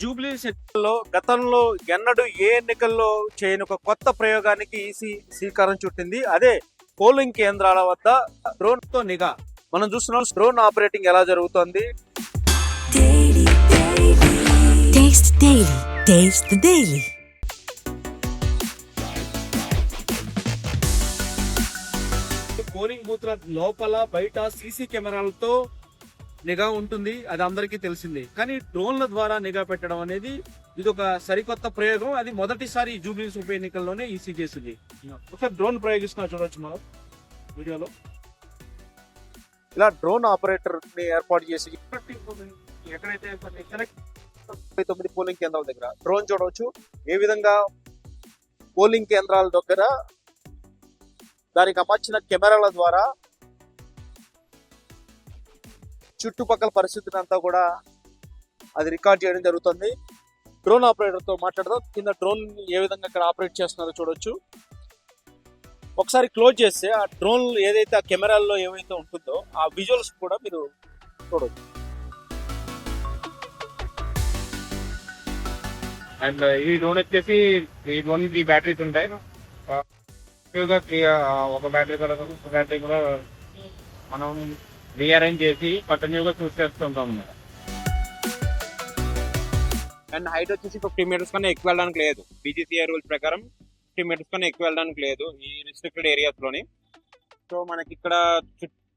Jubilee లో గతంలో ఎన్నడూ ఏ ఎన్నికల్లో చేయని ఒక కొత్త ప్రయోగానికి ఈసీ శ్రీకారం చుట్టింది. అదే పోలింగ్ కేంద్రాల వద్ద డ్రోన్తో నిఘా. మనం చూస్తున్నాం డ్రోన్ ఆపరేటింగ్ ఎలా జరుగుతోంది. పోలింగ్ బూత్ల లోపల బయట సీసీ కెమెరాలతో నిఘా ఉంటుంది అది అందరికీ తెలిసిందే. కానీ డ్రోన్ల ద్వారా నిఘా పెట్టడం అనేది ఇది ఒక సరికొత్త ప్రయోగం. అది మొదటిసారి జూబ్లీస్ ఉప ఎన్నికల్లోనే ఈసీ చేసింది ఒకసారి డ్రోన్ ప్రయోగిస్తున్నా చూడవచ్చు మనం వీడియోలో. ఇలా డ్రోన్ ఆపరేటర్ని ఏర్పాటు చేసి ఎక్కడైతే కొన్ని కనెక్ట్ తొమ్మిది పోలింగ్ కేంద్రాల దగ్గర డ్రోన్ చూడవచ్చు. ఏ విధంగా పోలింగ్ కేంద్రాల దగ్గర దానికి అమర్చిన కెమెరాల ద్వారా చుట్టుపక్కల పరిస్థితిని అంతా కూడా అది రికార్డ్ చేయడం జరుగుతుంది. డ్రోన్ ఆపరేటర్తో మాట్లాడదాం. కింద డ్రోన్ ఏ విధంగా ఇక్కడ ఆపరేట్ చేస్తున్నారో చూడొచ్చు. ఒకసారి క్లోజ్ చేస్తే ఆ డ్రోన్ ఏదైతే ఆ కెమెరాల్లో ఏమైతే ఉంటుందో ఆ విజువల్స్ కూడా మీరు చూడొచ్చు. అండ్ ఈ డ్రోన్ వచ్చేసి ఈ డ్రోన్ త్రీ బ్యాటరీస్ ఉంటాయి ఒక బ్యాటరీ కూడా ఒక బ్యాటరీ కూడా మనం రీఅరేంజ్ చేసి కంటిన్యూగా చూస్ చేస్తుంటాం అండ్ హైట్ వచ్చేసి ఫిఫ్టీ మీటర్స్ కన్నా ఎక్కువ వెళ్ళడానికి లేదు. బీజీసీఐ రూల్స్ ప్రకారం ఫిఫ్టీ మీటర్స్ కన్నా ఎక్కువ వెళ్ళడానికి లేదు ఈ రిస్ట్రిక్టెడ్ ఏరియాస్లోని సో మనకి ఇక్కడ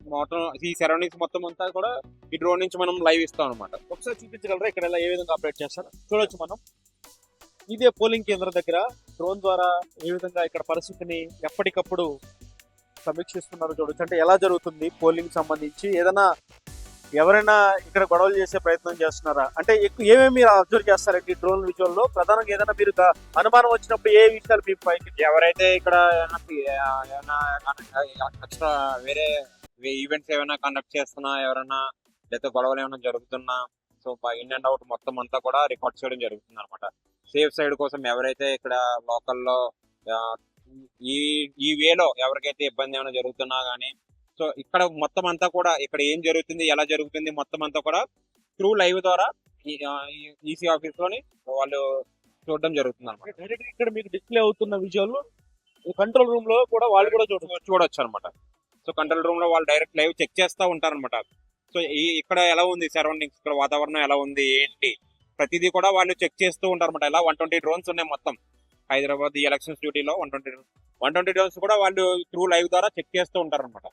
మొత్తం ఈ సరౌండింగ్స్ మొత్తం అంతా కూడా ఈ డ్రోన్ నుంచి మనం లైవ్ ఇస్తాం అనమాట ఒకసారి చూపించగలరా? ఇక్కడ ఎలా ఏ విధంగా ఆపరేట్ చేస్తారు? చూడొచ్చు మనం. ఇదే పోలింగ్ కేంద్రం దగ్గర డ్రోన్ ద్వారా ఏ విధంగా ఇక్కడ పరిస్థితిని ఎప్పటికప్పుడు సమీక్షిస్తున్నారు చూడొచ్చు. అంటే ఎలా జరుగుతుంది పోలింగ్ సంబంధించి? ఏదైనా ఎవరైనా ఇక్కడ గొడవలు చేసే ప్రయత్నం చేస్తున్నారా? అంటే ఎక్కువ ఏమేమి మీరు అబ్జర్వ్ చేస్తారండి డ్రోన్ విజువల్లో ప్రధానంగా ఏదైనా మీరు అనుమానం వచ్చినప్పుడు ఏ విషయాలు మీ పైకి ఎవరైతే ఇక్కడ ఏమైనా ఎక్స్ట్రా వేరే ఈవెంట్స్ ఏమైనా కండక్ట్ చేస్తున్నా ఎవరైనా లేదా గొడవలు ఏమైనా జరుగుతున్నా సో ఇన్ అండ్ అవుట్ మొత్తం అంతా కూడా రికార్డ్ చేయడం జరుగుతుంది అనమాట సేఫ్ సైడ్ కోసం ఎవరైతే ఇక్కడ లోకల్లో ఈ ఈ వేలో ఎవరికైతే ఇబ్బంది ఏమైనా జరుగుతున్నా గానీ సో ఇక్కడ మొత్తం అంతా కూడా ఇక్కడ ఏం జరుగుతుంది ఎలా జరుగుతుంది మొత్తం అంతా కూడా త్రూ లైవ్ ద్వారా ఈసీ ఆఫీస్లోని వాళ్ళు చూడడం జరుగుతుంది అనమాట డైరెక్ట్ ఇక్కడ మీకు డిస్ప్లే అవుతున్న విజువల్ కంట్రోల్ రూమ్లో కూడా వాళ్ళు కూడా చూడవచ్చు చూడొచ్చు అనమాట సో కంట్రోల్ రూమ్లో వాళ్ళు డైరెక్ట్ లైవ్ చెక్ చేస్తా ఉంటారు అనమాట సో ఈ ఇక్కడ ఎలా ఉంది సరౌండింగ్స్ ఇక్కడ వాతావరణం ఎలా ఉంది ఏంటి? ప్రతిదీ కూడా వాళ్ళు చెక్ చేస్తూ ఉంటారు అనమాట ఇలా వన్ ట్వంటీ డ్రోన్స్ ఉన్నాయి మొత్తం. హైదరాబాద్ ఈ ఎలక్షన్స్ డ్యూటీలో one twenty one twenty drones కూడా వాళ్ళు త్రూ లైవ్ ద్వారా చెక్ చేస్తూ ఉంటారు అనమాట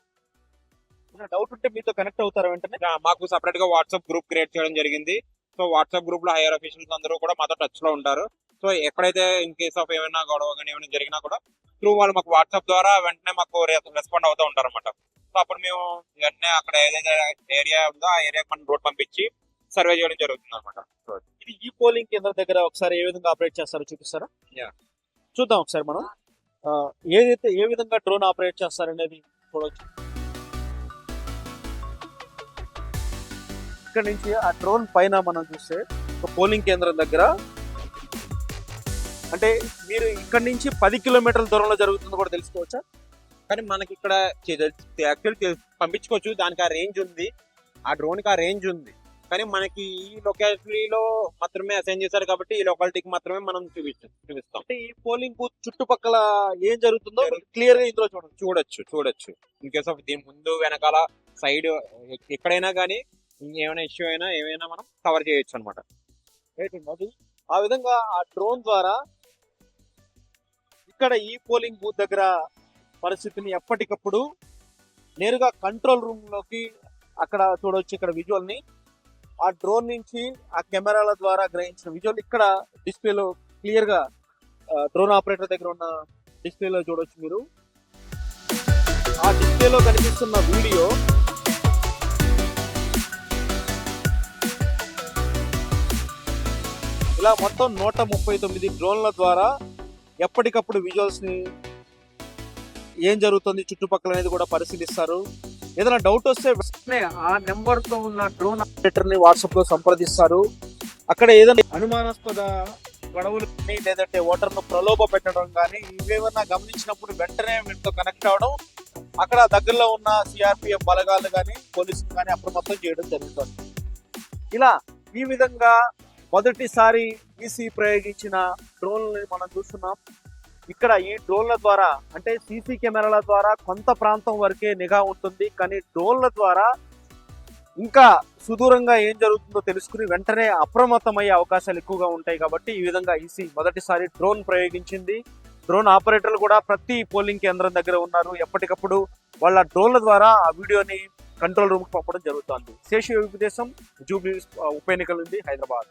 డౌట్ ఉంటే మీతో కనెక్ట్ అవుతారు వెంటనే? మాకు సపరేట్గా వాట్సాప్ గ్రూప్ క్రియేట్ చేయడం జరిగింది. సో వాట్సాప్ గ్రూప్లో హైయర్ అఫీషియల్స్ అందరూ కూడా మాతో టచ్లో ఉంటారు. సో ఎక్కడైతే ఇన్ కేస్ ఆఫ్ ఏమైనా గొడవ కానీ ఏమైనా జరిగినా కూడా త్రూ వాళ్ళు మాకు వాట్సాప్ ద్వారా వెంటనే మాకు రెస్పాండ్ అవుతూ ఉంటారు అనమాట సో అప్పుడు మేము వెంటనే అక్కడ ఏదైతే ఏరియా ఉందో ఆ ఏరియాకి మనం రోడ్ పంపించి సర్వే చేయడం జరుగుతుంది అనమాట ఇది ఈ పోలింగ్ కేంద్రం దగ్గర ఒకసారి ఏ విధంగా ఆపరేట్ చేస్తారో చూపిస్తారా. చూద్దాం ఒకసారి మనం. ఏదైతే ఏ విధంగా డ్రోన్ ఆపరేట్ చేస్తారనేది చూడవచ్చు ఇక్కడ నుంచి ఆ డ్రోన్ పైన మనం చూస్తే ఒక పోలింగ్ కేంద్రం దగ్గర అంటే మీరు ఇక్కడ నుంచి పది కిలోమీటర్ల దూరంలో జరుగుతుందో కూడా తెలుసుకోవచ్చా? కానీ మనకి ఇక్కడ యాక్చువల్ పంపించుకోవచ్చు. దానికి ఆ రేంజ్ ఉంది. ఆ డ్రోన్కి ఆ రేంజ్ ఉంది. కానీ మనకి ఈ లొకాలిటీలో మాత్రమే అసైన్ చేశారు కాబట్టి ఈ లొకాలిటీకి మాత్రమే మనం చూపించాం చూపిస్తాం. అంటే ఈ పోలింగ్ బూత్ చుట్టుపక్కల ఏం జరుగుతుందో క్లియర్గా ఇందులో చూడవచ్చు చూడొచ్చు చూడొచ్చు. ఇన్ కేస్ ఆఫ్ దీని ముందు వెనకాల సైడ్ ఎక్కడైనా కానీ ఏమైనా ఇష్యూ అయినా ఏమైనా మనం కవర్ చేయొచ్చు అనమాట అది ఆ విధంగా ఆ డ్రోన్ ద్వారా ఇక్కడ ఈ పోలింగ్ బూత్ దగ్గర పరిస్థితిని ఎప్పటికప్పుడు నేరుగా కంట్రోల్ రూమ్లోకి అక్కడ చూడవచ్చు ఇక్కడ విజువల్ని. ఆ డ్రోన్ నుంచి ఆ కెమెరాల ద్వారా గ్రహించిన విజువల్ ఇక్కడ డిస్ప్లేలో క్లియర్గా డ్రోన్ ఆపరేటర్ దగ్గర ఉన్న డిస్ప్లేలో చూడవచ్చు మీరు. ఆ డిస్ప్లేలో కనిపిస్తున్న వీడియో ఇలా మొత్తం నూట ముప్పై తొమ్మిది డ్రోన్ల ద్వారా ఎప్పటికప్పుడు విజువల్స్ని ఏం జరుగుతుంది చుట్టుపక్కల అనేది కూడా పరిశీలిస్తారు. ఏదైనా డౌట్ వస్తే వెంటనే ఆ నెంబర్తో ఉన్న డ్రోన్ ఆపరేటర్ని వాట్సాప్లో సంప్రదిస్తారు. అక్కడ ఏదైనా అనుమానాస్పద గొడవలు కానీ లేదంటే ఓటర్ను ప్రలోభ పెట్టడం కానీ ఇవేమన్నా గమనించినప్పుడు వెంటనే వీటితో కనెక్ట్ అవడం అక్కడ దగ్గరలో ఉన్న సిఆర్పిఎఫ్ బలగాలు కానీ పోలీసులు కానీ అప్రమత్తం చేయడం జరుగుతుంది. ఇలా ఈ విధంగా మొదటిసారి ఈసీ ప్రయోగించిన డ్రోన్లని మనం చూస్తున్నాం. ఇక్కడ ఈ డ్రోన్ల ద్వారా అంటే సీసీ కెమెరాల ద్వారా కొంత ప్రాంతం వరకే నిఘా ఉంటుంది. కానీ డ్రోన్ల ద్వారా ఇంకా సుదూరంగా ఏం జరుగుతుందో తెలుసుకుని వెంటనే అప్రమత్తమయ్యే అవకాశాలు ఎక్కువగా ఉంటాయి కాబట్టి ఈ విధంగా ఈసీ మొదటిసారి డ్రోన్ ప్రయోగించింది. డ్రోన్ ఆపరేటర్లు కూడా ప్రతి పోలింగ్ కేంద్రం దగ్గర ఉన్నారు. ఎప్పటికప్పుడు వాళ్ళ డ్రోన్ల ద్వారా ఆ వీడియోని కంట్రోల్ రూమ్కి పంపడం జరుగుతుంది. శేషు ఉపదేశం జూబ్లీ ఉప ఎన్నికలు ఉంది హైదరాబాద్.